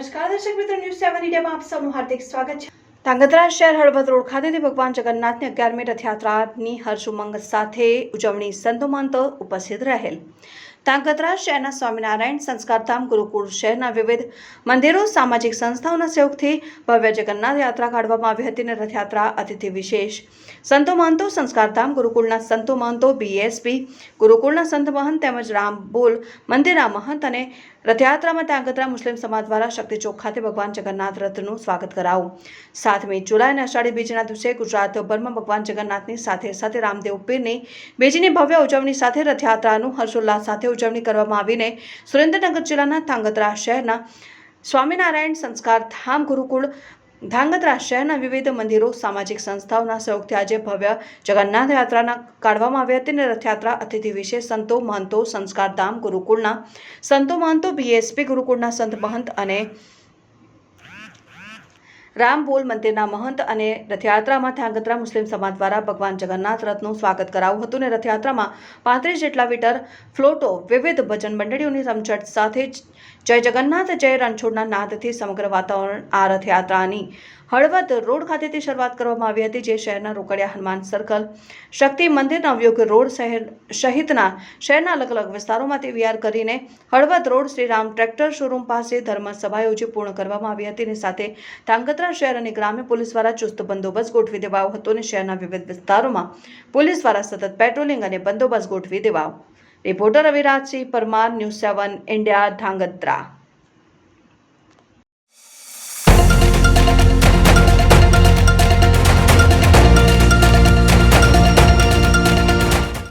નમસ્કાર, દર્શક મિત્રો ન્યૂઝ સેવન ઇન્ડિયામાં આપ સૌનું હાર્દિક સ્વાગત છે. ધાંગધ્રા શહેર હળવદ રોડ ખાતેથી ભગવાન જગન્નાથની અગિયારમી રથયાત્રાની હર્ષ ઉમંગ સાથે ઉજવણી સંતો મહંતો ઉપસ્થિત રહેલ. ધાંગધ્રા શહેરના સ્વામિનારાયણ સંસ્કારધામ ગુરુકુળ શહેરના વિવિધ મંદિરો, સામાજિક સંસ્થાઓના સહયોગથી ભવ્ય જગન્નાથ યાત્રા કાઢવામાં આવી હતી અને રથયાત્રા અતિથિ વિશેષ. સંતો મહંતો સંસ્કારધામ ગુરુકુળના સંતો મહંતો બીએસપી ગુરુકુળના સંત મહંત તેમજ રામ બોલ, મંદિરના મહંત અને રથયાત્રામાં તાંગત્રા મુસ્લિમ સમાજ દ્વારા શક્તિ ચોક ખાતે ભગવાન જગન્નાથ રથનું સ્વાગત કરાવું. સાતમી જુલાઈ અને અષાઢી બીજના દિવસે ગુજરાતભરમાં ભગવાન જગન્નાથની સાથે સાથે રામદેવ પીરની બીજીની ભવ્ય ઉજવણી સાથે રથયાત્રાનું હર્ષોલ્લાસ સાથે ઉજવણી કરવામાં આવીને સુરેન્દ્રનગર જિલ્લાના ધાંગધ્રા શહેરના સ્વામિનારાયણ સંસ્કાર ધામ ગુરુકુળ, ધાંગધ્રા શહેરના વિવિધ મંદિરો, સામાજિક સંસ્થાઓના સહયોગથી આજે ભવ્ય જગન્નાથ યાત્રાના કાઢવામાં આવી હતી અને રથયાત્રા, અતિથિ વિશે સંતો મહંતો સંસ્કારધામ ગુરુકુળના, સંતો મહંતો બીએસપી ગુરુકુળના, સંત મહંત અને રામબોલ મંદિરના મહંત અને રથયાત્રામાં ધ્યાંગત્રા મુસ્લિમ સમાજ દ્વારા ભગવાન જગન્નાથ રથનું સ્વાગત કરાવું હતું અને રથયાત્રામાં પાંત્રીસ જેટલા મીટર ફ્લોટો વિવિધ ભજન મંડળીઓની રમઝટ સાથે જય જગન્નાથ, જય રણછોડના નાદથી સમગ્ર વાતાવરણ આ રથયાત્રાની હળવદ રોડ ખાતેથી શરૂઆત કરવામાં આવી હતી, જે શહેરના રોકડિયા હનુમાન સર્કલ શક્તિ મંદિર નવયુગ રોડ શહેર સહિતના શહેરના અલગ અલગ વિસ્તારોમાંથી વિયાર કરીને Halvad road Shriram tractor showroom પાસે ધર્મસભા યોજી પૂર્ણ કરવામાં આવી હતી અને સાથે ધાંગધ્રા શહેર અને ગ્રામ્ય પોલીસ દ્વારા ચુસ્ત બંદોબસ્ત ગોઠવી દેવાયો હતો અને શહેરના વિવિધ વિસ્તારોમાં પોલીસ દ્વારા સતત પેટ્રોલિંગ અને બંદોબસ્ત ગોઠવી દેવાયો. Reporter Ravirajsinh Parmar, news seven, India, Dhrangadhra.